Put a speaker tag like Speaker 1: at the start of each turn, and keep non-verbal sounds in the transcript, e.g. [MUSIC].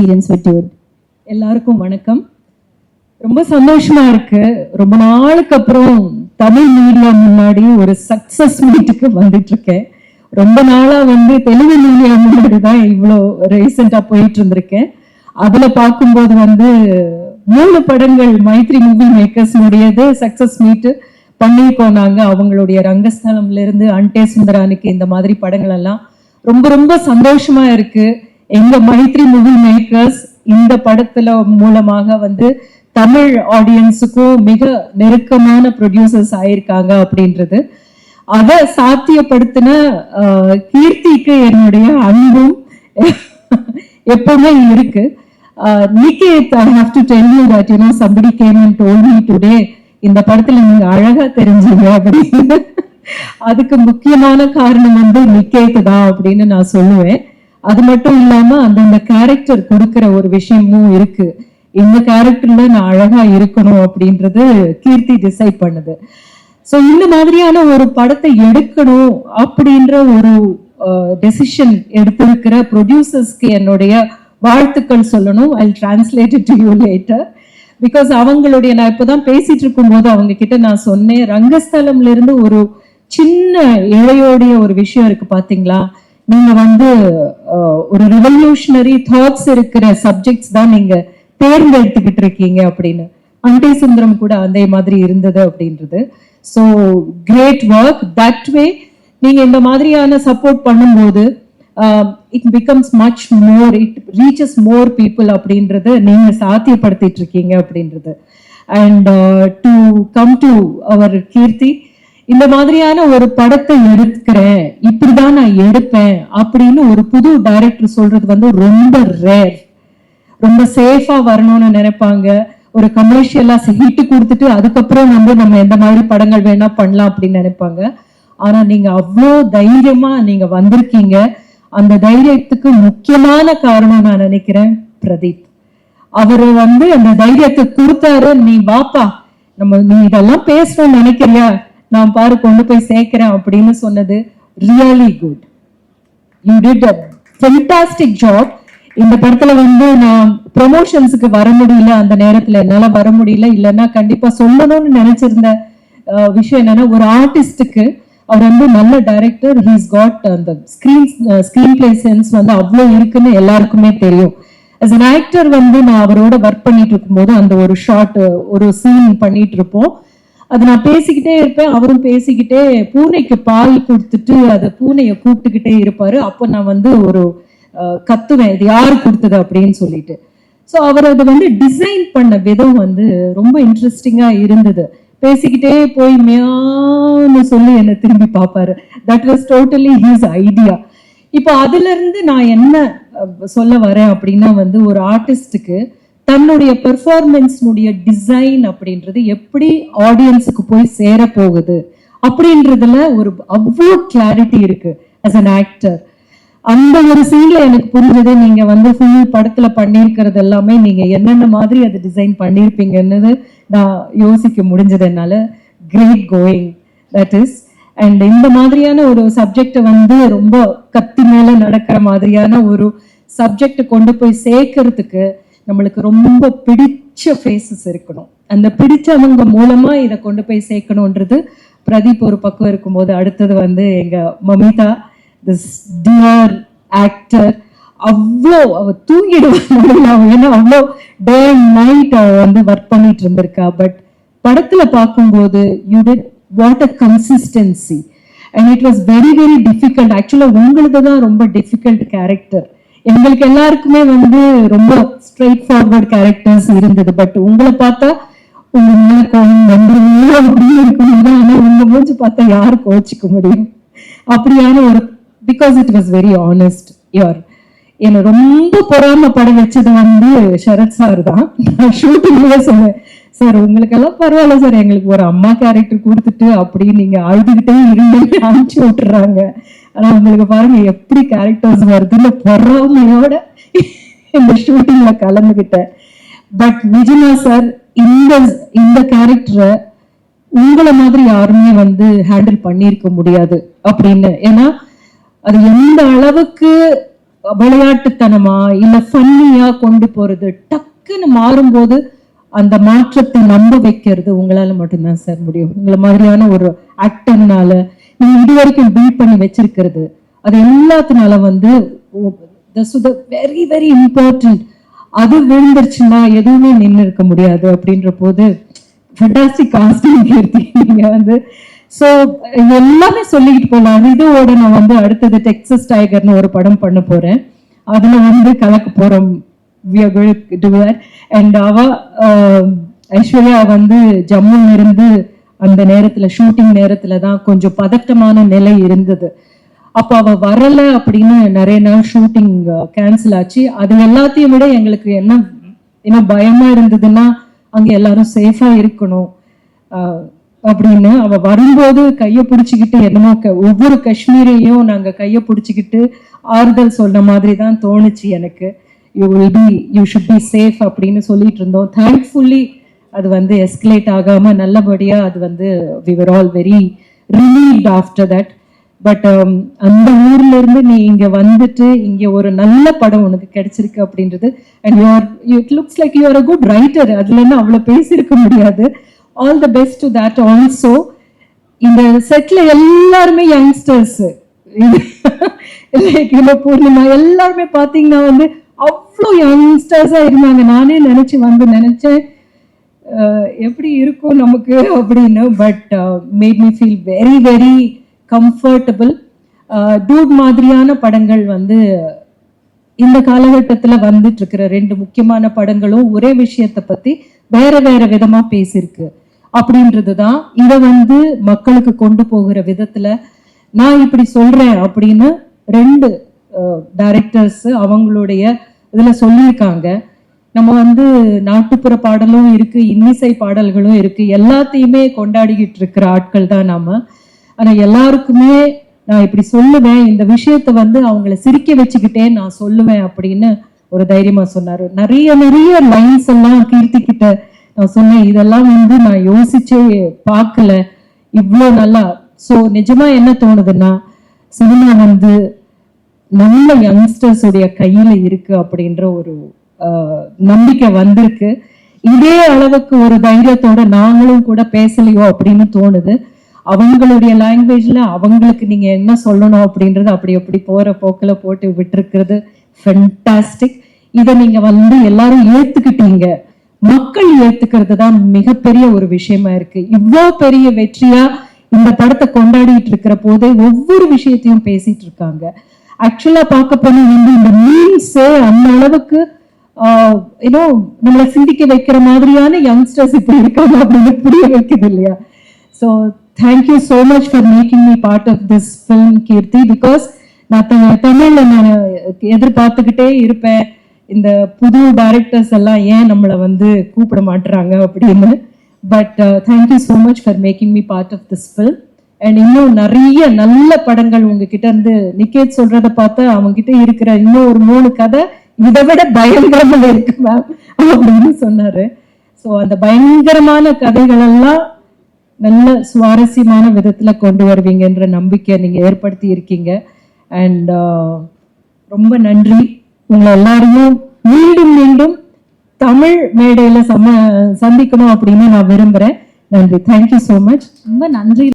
Speaker 1: Experience with dude?
Speaker 2: எல்லாருக்கும் வணக்கம். ரொம்ப சந்தோஷமா இருக்கு. ரொம்ப நாளுக்கு அப்புறம் தமிழ் மீடியா முன்னாடி ஒரு சக்சஸ் மீட்டுக்கு வந்துட்டு இருக்கேன் ரொம்ப நாளா வந்து தெலுங்கு மீடியா முன்னாடி தான் இவ்வளோ ரீசெண்டா போயிட்டு இருந்திருக்கேன் அதுல பார்க்கும்போது வந்து மூணு படங்கள் மைத்ரி மூவி மேக்கர்ஸ்னுடையது சக்சஸ் மீட்டு பண்ணியிருக்கோம் நாங்க அவங்களுடைய ரங்கஸ்தலம்ல இருந்து அன்டே சுந்தரானுக்கு இந்த மாதிரி படங்கள் எல்லாம் ரொம்ப ரொம்ப சந்தோஷமா இருக்குது எங்க மைத்ரி மூவி மேக்கர்ஸ் இந்த படத்துல மூலமாக வந்து தமிழ் ஆடியன்ஸுக்கும் மிக நெருக்கமான ப்ரொடியூசர்ஸ் ஆயிருக்காங்க அப்படின்றது. அதை சாத்தியப்படுத்தின கீர்த்திக்கு என்னுடைய அன்பும் எப்பவுமே இருக்கு. Niketh I have to tell you that you somebody came and told me today இந்த படத்துல நீங்க அழகா தெரிஞ்சீங்க அப்படின்னு. அதுக்கு முக்கியமான காரணம் வந்து நிக்கேத் தான் அப்படின்னு நான் சொல்லுவேன். அது மட்டும் இல்லாம அந்தந்த கேரக்டர் கொடுக்கிற ஒரு விஷயமும் இருக்கு. இந்த கேரக்டர்ல நான் அழகா இருக்கணும் அப்படின்றது கீர்த்தி டிசைட் பண்ணுது. சோ இந்த மாதிரியான ஒரு படத்தை எடுக்கணும் அப்படின்ற ஒரு டெசிஷன் எடுத்திருக்கிற ப்ரொடியூசர்ஸ்க்கு என்னுடைய வாழ்த்துக்கள் சொல்லணும். I translate to you later because அவங்களுடைய நான் இப்போதான் பேசிட்டு இருக்கும்போது அவங்க கிட்ட நான் சொன்னேன். ரங்கஸ்தலம்ல இருந்து ஒரு சின்ன இழையோடைய ஒரு விஷயம் இருக்கு பாத்தீங்களா? நீங்க வந்து ஒரு ரிவல்யூஷனரி தாட்ஸ் இருக்கிற சப்ஜெக்ட்ஸ் தான் நீங்க தேர்ந்தெடுத்துக்கிட்டு இருக்கீங்க அப்படின்னு. அண்டே சுந்தரம் கூட அதே மாதிரி இருந்தது அப்படின்றது. So great work that way நீங்க இந்த மாதிரியான சப்போர்ட் பண்ணும்போது it becomes much more it reaches more people அப்படின்றது நீங்க சாத்தியப்படுத்திட்டு இருக்கீங்க அப்படின்றது. And to come to our Keerthi இந்த மாதிரியான ஒரு படத்தை எடுக்கிறேன் இப்படிதான் நான் எடுப்பேன் அப்படின்னு ஒரு புது டைரக்டர் சொல்றது வந்து ரொம்ப ரேர் ரொம்ப சேஃபா வரணும்னு நினைப்பாங்க. ஒரு கமர்ஷியலா ஹிட்டு கொடுத்துட்டு அதுக்கப்புறம் வந்து நம்ம எந்த மாதிரி படங்கள் வேணா பண்ணலாம் அப்படின்னு நினைப்பாங்க. ஆனா நீங்க அவ்வளோ தைரியமா நீங்க வந்திருக்கீங்க. அந்த தைரியத்துக்கு முக்கியமான காரணம் நான் நினைக்கிறேன் பிரதீப். அவரு வந்து அந்த தைரியத்தை கொடுத்தாரு. நீ வாப்பா நம்ம நீ இதெல்லாம் பேசணும்னு நினைக்கிறியா? நான் பாரு கொண்டு போய் சேர்க்கிறேன் அப்படின்னு சொன்னது really good you did a fantastic job இந்த படத்துல வந்து நான் ப்ரொமோஷன்ஸுக்கு வர முடியல அந்த நேரத்துல என்னால வர முடியல. இல்லைன்னா கண்டிப்பா சொல்லணும்னு நினைச்சிருந்த விஷயம் என்னன்னா ஒரு ஆர்டிஸ்டுக்கு அவர் வந்து நல்ல டைரக்டர் ஹீஸ் காட் அந்த ஸ்கிரீன் ஸ்க்ரீன் பிளே சென்ஸ் வந்து அவ்வளோ இருக்குன்னு எல்லாருக்குமே தெரியும். அஸ் அன் ஆக்டர் வந்து நான் அவரோட ஒர்க் பண்ணிட்டு இருக்கும்போது அந்த ஒரு ஷார்ட் ஒரு சீன் பண்ணிட்டு இருப்போம். அது நான் பேசிக்கிட்டே இருப்பேன். அவரும் பேசிக்கிட்டே பூனைக்கு பால் கொடுத்துட்டு அதை பூனையை கூப்பிட்டுக்கிட்டே இருப்பாரு. அப்போ நான் வந்து ஒரு கத்துவேன். இது யாரு கொடுத்தது அப்படின்னு சொல்லிட்டு. ஸோ அவர் அதை வந்து டிசைன் பண்ண விதம் வந்து ரொம்ப இன்ட்ரெஸ்டிங்காக இருந்தது. பேசிக்கிட்டே போய் மியான்னு சொல்லி என்னை திரும்பி பார்ப்பாரு. That was totally he's idea இப்போ அதுல இருந்து நான் என்ன சொல்ல வரேன் அப்படின்னா வந்து ஒரு ஆர்டிஸ்டுக்கு தன்னுடைய பெர்ஃபார்மன்ஸ்னுடைய டிசைன் அப்படின்றது எப்படி ஆடியன்ஸுக்கு போய் சேர போகுது அப்படின்றதுல ஒரு அவ்வளோ கிளாரிட்டி இருக்கு அஸ் அன் ஆக்டர் அந்த ஒரு சீன்ல எனக்கு புரிஞ்சது நீங்க வந்து ஃபுல் படத்துல பண்ணியிருக்கிறது எல்லாமே நீங்க என்னென்ன மாதிரி அது டிசைன் பண்ணியிருப்பீங்கன்னு நான் யோசிக்க முடிஞ்சது என்னால. Great going that is and இந்த மாதிரியான ஒரு சப்ஜெக்டை வந்து ரொம்ப கத்தி மேல நடக்கிற மாதிரியான ஒரு சப்ஜெக்ட் கொண்டு போய் சேர்க்கறதுக்கு நம்மளுக்கு ரொம்ப பிடிச்ச ஃபேஸஸ் இருக்கணும். அந்த பிடிச்சவங்க மூலமா இதை கொண்டு போய் சேர்க்கணுன்றது பிரதீப் ஒரு பக்கம் இருக்கும்போது அடுத்தது வந்து எங்க மமிதா திஸ் டியர் ஆக்டர் அவ்வளோ அவ தூங்கிடுவாங்க ஏன்னா [LAUGHS] அவ்வளோ டே அண்ட் நைட் அவ வந்து ஒர்க் பண்ணிட்டு இருந்திருக்கா. பட் படத்துல பார்க்கும்போது you did what a consistency and it was very very difficult ஆக்சுவலாக உங்களுக்கு தான் ரொம்ப டிஃபிகல்ட் கேரக்டர் எங்களுக்கு எல்லாருக்குமே வந்து ரொம்ப ஸ்ட்ரெயிட் ஃபார்வர்ட் கேரக்டர்ஸ் இருந்தது. பட் உங்களை பார்த்தா உங்க மேல கோவம் வந்துருவீங்க அப்படின்னு இருக்கும்போது ஆனா உங்க மூஞ்சி பார்த்தா யாரு கோச்சிக்க முடியும்? அப்படியான ஒரு because it was very honest your என்னை ரொம்ப பொறாமப்பட வச்சது வந்து சரத் சார் தான். நான் ஷூட்டிங்லேயே சொன்னேன். சார் உங்களுக்கெல்லாம் பரவாயில்ல சார். எங்களுக்கு ஒரு அம்மா கேரக்டர் கொடுத்துட்டு அப்படி நீங்க அழுதுகிட்டே இருந்து அனுப்பிச்சு விட்டுறாங்க. ஆனா உங்களுக்கு பாருங்க எப்படி கேரக்டர்ஸ் வருதுன்னு பொறாமையோட இந்த ஷூட்டிங்ல கலந்துகிட்டேன். பட் விஜயா சார் இந்த இந்த கேரக்டரை உங்களை மாதிரி யாருமே வந்து ஹேண்டில் பண்ணியிருக்க முடியாது அப்படின்னு. ஏன்னா அது எந்த அளவுக்கு விளையாட்டுத்தனமா இல்ல ஃபன்னியா கொண்டு போறது டக்குன்னு மாறும்போது அந்த மாற்றத்தை நம்ப வைக்கிறது உங்களால மட்டும்தான் சார் முடியும். உங்களை மாதிரியான ஒரு ஆக்டர்னால நீங்க இது வரைக்கும் பில்ட் பண்ணி வச்சிருக்கிறது அது எல்லாத்தினால வந்து வெரி வெரி இம்பார்ட்டன்ட் அது விழுந்துருச்சுன்னா எதுவுமே நின்று இருக்க முடியாது அப்படின்ற போது ஃபண்டாஸ்டிக் காஸ்டிங் கீர்த்தி நீங்க வந்து ஸோ எல்லாமே சொல்லிக்கிட்டு போகலாம் இதோட நான் வந்து அடுத்தது டெக்ஸஸ் டைகர்னு ஒரு படம் பண்ண போறேன். அதுல வந்து கலக்க போறோம். அண்ட் அவ ஐஸ்வர்யா வந்து ஜம்முல இருந்து அந்த நேரத்துல ஷூட்டிங் நேரத்துல தான் கொஞ்சம் பதட்டமான நிலை இருந்தது. அப்போ அவ வரல அப்படின்னு நிறைய நாள் ஷூட்டிங் கேன்சல் ஆச்சு. அது எல்லாத்தையும் விட எங்களுக்கு என்ன என்ன பயமா இருந்ததுன்னா அங்க எல்லாரும் சேஃபா இருக்கணும் அப்படின்னு அவ வரும்போது கையை பிடிச்சிக்கிட்டு என்னமோ க- ஒவ்வொரு காஷ்மீரையும் நாங்க கையை பிடிச்சிக்கிட்டு ஆறுதல் சொன்ன மாதிரி தான் தோணுச்சு எனக்கு. You will be you should be safe அப்படின்னு சொல்லிட்டு இருந்தோம் தேங்க்ஃபுல்லி அது வந்து எஸ்கலேட் ஆகாம நல்லபடியா அது வந்து we were all very relieved after that but அந்த ஊர்ல இருந்து நீ இங்க வந்துட்டு இங்க ஒரு நல்ல படம் உனக்கு கிடைச்சிருக்கு அப்படின்றது and you're it looks like you're a good writer அதுல இருந்து அவ்வளவு பேசியிருக்க முடியாது. All the best to that also இந்த செட்ல எல்லாருமே யங்ஸ்டர்ஸ் [LAUGHS] லைக் பூர்ணிமா எல்லாருமே பாத்தீங்கன்னா வந்து அவ்வளோ யங்ஸ்டர்ஸாக இருந்தாங்க. நானே நினைச்சு வந்து நினைச்சேன் எப்படி இருக்கும் நமக்கு? அப்படின்னு. But made me feel very very comfortable dude மாதிரியான படங்கள் வந்து இந்த காலகட்டத்துல வந்துட்டு இருக்கிற ரெண்டு முக்கியமான படங்களும் ஒரே விஷயத்தை பத்தி வேற வேற விதமா பேசியிருக்கு. அப்படின்றது தான் இதை வந்து மக்களுக்கு கொண்டு போகிற விதத்துல நான் இப்படி சொல்றேன் அப்படின்னு ரெண்டு uh, டைரக்டர்ஸ் அவங்களுடைய இதுல சொல்லியிருக்காங்க. நம்ம வந்து நாட்டுப்புற பாடலும் இருக்கு இன்னிசை பாடல்களும் இருக்கு. எல்லாத்தையுமே கொண்டாடிக்கிட்டு இருக்கிற ஆட்கள் தான் நாம ஆனா எல்லாருக்குமே நான் இப்படி சொல்லுவேன் இந்த விஷயத்த வந்து அவங்கள சிரிக்க வச்சுக்கிட்டே நான் சொல்லுவேன் அப்படின்னு ஒரு தைரியமா சொன்னாரு. நிறைய நிறைய லைன்ஸ் எல்லாம் கீர்த்தி கிட்ட நான் சொன்னேன். இதெல்லாம் வந்து நான் யோசிச்சே பார்க்கல. இவ்வளோ நல்லா. சோ நிஜமா என்ன தோணுதுன்னா சினிமா வந்து நல்ல யங்ஸ்டர்ஸ் உடைய கையில இருக்கு அப்படின்ற ஒரு நம்பிக்கை வந்திருக்கு. இதே அளவுக்கு ஒரு தைரியத்தோட நாங்களும் கூட பேசலையோ அப்படின்னு தோணுது. அவங்களுடைய லாங்குவேஜ்ல அவங்களுக்கு நீங்க என்ன சொல்லணும் அப்படின்றது அப்படி அப்படி போற போக்குல போட்டு விட்டுருக்கிறது ஃபென்டாஸ்டிக் இதை நீங்க வந்து எல்லாரும் ஏத்துக்கிட்டீங்க. மக்கள் ஏத்துக்கிறது தான் மிகப்பெரிய ஒரு விஷயமா இருக்கு. இவ்வளோ பெரிய வெற்றியா இந்த படத்தை கொண்டாடிட்டு இருக்கிற போதே ஒவ்வொரு விஷயத்தையும் பேசிட்டு இருக்காங்க. ஆக்சுவலா பார்க்க போனால் வந்து இந்த மீன்ஸ் அந்த அளவுக்கு ஏன்னோ நம்மளை சிந்திக்க வைக்கிற மாதிரியான யங்ஸ்டர்ஸ் இப்படி இருக்காங்க அப்படின்னு புரிய வைக்குது இல்லையா? So thank you so much for making me part of this film Keerthi because நான் தமிழில் தமிழ்ல நான் எதிர்பார்த்துக்கிட்டே இருப்பேன். இந்த புது டைரக்டர்ஸ் எல்லாம் ஏன் நம்மளை வந்து கூப்பிட மாட்டுறாங்க அப்படின்னு. But thank you so much for making me part of this film and இன்னும் நிறைய நல்ல படங்கள் உங்ககிட்ட இருந்து நிக்கேத் சொல்றத பார்த்து அவங்க கிட்ட இருக்கிற இன்னும் ஒரு மூணு கதை இதை விட பயங்கரமாக இருக்கு மேம் அப்படின்னு சொன்னாரு. ஸோ அந்த பயங்கரமான கதைகள் எல்லாம் நல்ல சுவாரஸ்யமான விதத்துல கொண்டு வருவீங்கன்ற நம்பிக்கை நீங்க ஏற்படுத்தி இருக்கீங்க. அண்ட் uh, ரொம்ப நன்றி. உங்களை எல்லாரையும் மீண்டும் மீண்டும் தமிழ் மேடையில சம சந்திக்கணும் அப்படின்னு நான் விரும்புறேன். நன்றி. தேங்க்யூ ஸோ மச்
Speaker 1: ரொம்ப நன்றி.